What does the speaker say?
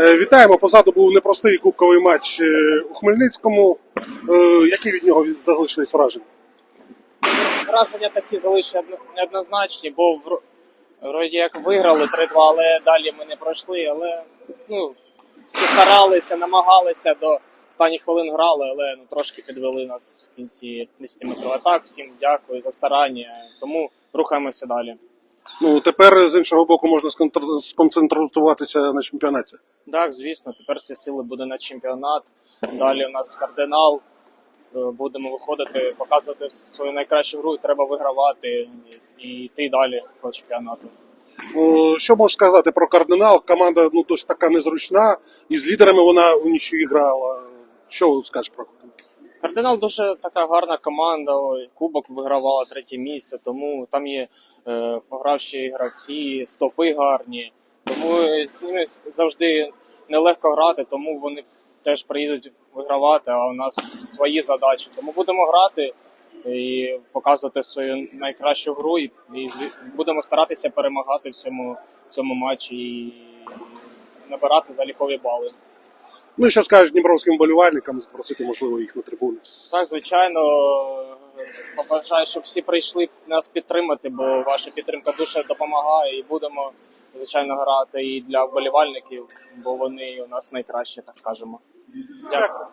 Е, Вітаємо. Позаду був непростий кубковий матч е, у Хмельницькому. Е, Які від нього залишились враження? Враження такі залишили неоднозначні, бо вро- вроді як виграли 3-2, але далі ми не пройшли. Але ну, всі старалися, намагалися до останніх хвилин грали, але ну, трошки підвели нас в кінці 10 метрів. А так, всім дякую за старання. Тому рухаємося далі. Ну тепер з іншого боку можна сконцентруватися на чемпіонаті. Так, звісно, тепер всі сили буде на чемпіонат. Далі у нас кардинал. Е, Будемо виходити, показувати свою найкращу гру, і треба вигравати і йти далі по чемпіонату. Що можеш сказати про кардинал? Команда ну досить така незручна, і з лідерами вона у нічию грала. Що скажеш про кардинал? Кардинал дуже така гарна команда. Ой, Кубок вигравала третє місце, тому там є е, погравші гравці, стопи гарні. Тому з ними завжди нелегко грати, тому вони теж приїдуть вигравати, а у нас свої задачі. Тому будемо грати і показувати свою найкращу гру, і, і будемо старатися перемагати в цьому, в цьому матчі і набирати залікові бали. Ну і що скажеш дніпровським болівальникам, запросити, можливо, їх на трибуни. Так, звичайно, побажаю, щоб всі прийшли нас підтримати, бо ваша підтримка дуже допомагає і будемо, звичайно, грати і для вболівальників, бо вони у нас найкращі, так скажемо. Дякую.